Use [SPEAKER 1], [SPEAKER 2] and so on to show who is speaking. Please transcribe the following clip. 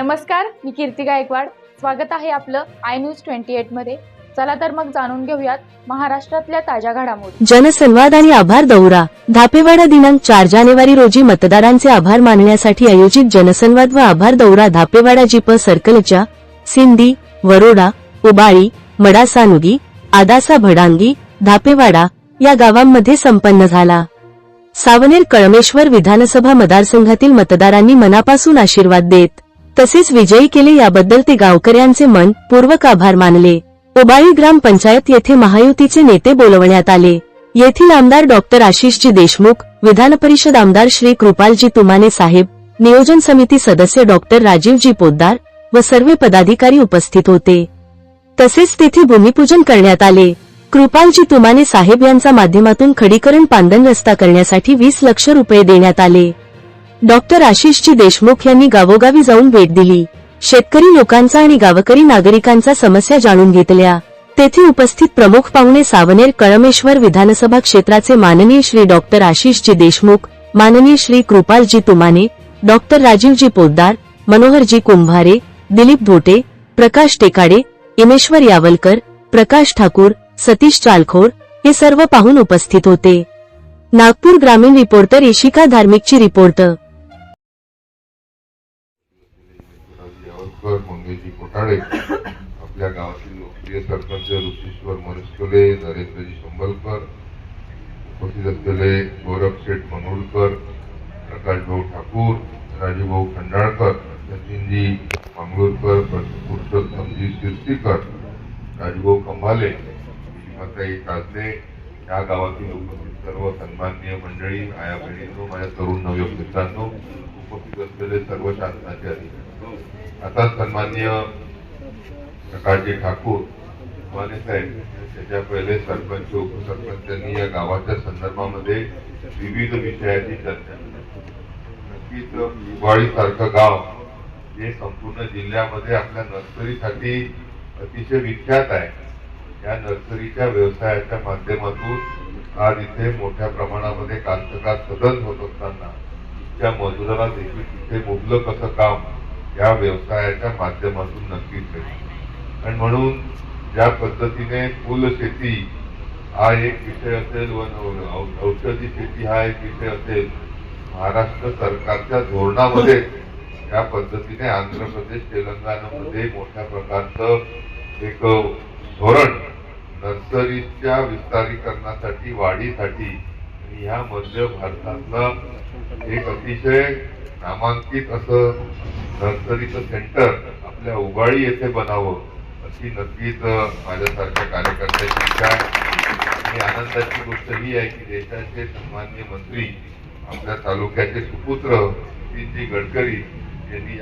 [SPEAKER 1] नमस्कार मी कीर्ती गायकवाड. स्वागत आहे आपलं आय न्यूज ट्वेंटी एटमध्ये. चला तर मग जाणून घेऊयात महाराष्ट्रातल्या ताज्या घडामोडी.
[SPEAKER 2] जनसंवाद आणि आभार दौरा. धापेवाडा दिनांक चार जानेवारी रोजी मतदारांचे आभार मानण्यासाठी आयोजित जनसंवाद व आभार दौरा धापेवाडा जीप सर्कलच्या सिंधी वरोडा उबाळी मडासानुगी आदासा भडांगी धापेवाडा या गावांमध्ये संपन्न झाला. सावनेर कळमेश्वर विधानसभा मतदारसंघातील मतदारांनी मनापासून आशीर्वाद देत तसेच विजयी केले याबद्दल ते गावकऱ्यांचे मन पूर्वक आभार मानले. ओबाळी ग्रामपंचायत येथे महायुतीचे नेते बोलवण्यात आले. येथील आमदार डॉक्टर आशिषजी देशमुख विधान परिषद आमदार श्री कृपालजी तुमाने साहेब नियोजन समिती सदस्य डॉक्टर राजीवजी पोद्दार व सर्व पदाधिकारी उपस्थित होते. तसेच तेथे भूमिपूजन करण्यात आले. कृपालजी तुमाने साहेब यांच्या माध्यमातून खडीकरण पांदन रस्ता करण्यासाठी वीस लक्ष रुपये देण्यात आले. डॉक्टर आशिषजी देशमुख यांनी गावोगावी जाऊन भेट दिली. शेतकरी लोकांचा आणि गावकरी नागरिकांचा समस्या जाणून घेतल्या. तेथे उपस्थित प्रमुख पाहुणे सावनेर कळमेश्वर विधानसभा क्षेत्राचे माननीय श्री डॉक्टर आशिषजी देशमुख माननीय श्री कृपालजी तुमाने डॉक्टर राजीवजी पोद्दार मनोहरजी कुंभारे दिलीप भोटे प्रकाश टेकाडे इमेश्वर यावलकर प्रकाश ठाकूर सतीश चालखोर हे सर्व पाहून उपस्थित होते. नागपूर ग्रामीण रिपोर्टर इशिका धार्मिकची रिपोर्ट
[SPEAKER 3] यावलकर मंगेशजी कोठाळे आपल्या गावातील लोकप्रिय सरपंच ऋषीश्वर मनस्कुले नरेंद्रजी शंभलकर. उपस्थित असलेले गौरव शेठ मनोळकर प्रकाशभाऊ ठाकूर राजूभाऊ खंडाळकर सचिनजी मंगळूरकर पुरुषोत्तमजी शिर्सीकर राजूभाऊ कंभाले श्रीमताई काजले या गावातील उपस्थित सर्व सन्माननीय मंडळी आया बहिणींनो माझ्या तरुण नवयुवकांनो उपस्थित असलेले सर्व शासनाचे अधिकारी. आता सन्माननीय प्रकाशजी ठाकूर माने साहेब त्याच्या पहिले सरपंच उपसरपंचांनी या गावाच्या संदर्भामध्ये विविध विषयाची चर्चा नक्कीच दिवाळी सारखं गाव हे संपूर्ण जिल्ह्यामध्ये आपल्या नर्सरीसाठी अतिशय विख्यात आहे. या नर्सरीच्या व्यवसायाच्या माध्यमातून आज इथे मोठ्या प्रमाणामध्ये कास्तकार सदन होत असताना त्या मजुराला देखील तिथे मुबलक असं काम या व्यवसायाच्या माध्यमातून नक्कीच मिळेल. आणि म्हणून ज्या पद्धतीने फुल शेती हा एक विषय असेल व औषधी शेती हा एक विषय असेल महाराष्ट्र सरकारच्या धोरणामध्ये या पद्धतीने आंध्र प्रदेश तेलंगणामध्ये मोठ्या प्रकारचं एक धोरण नर्सरीच्या विस्तारीकरणासाठी वाढीसाठी आणि ह्या मध्य भारतातलं एक अतिशय नामांकित असं नर्सरीचं सेंटर आपल्या उगाळी येथे बनावं अशी नक्कीच माझ्यासारख्या कार्यकर्त्याची इच्छा आहे. आणि आनंदाची गोष्ट ही आहे की देशाचे सन्मान्य मंत्री आपल्या तालुक्याचे सुपुत्र नितीनजी गडकरी यांनी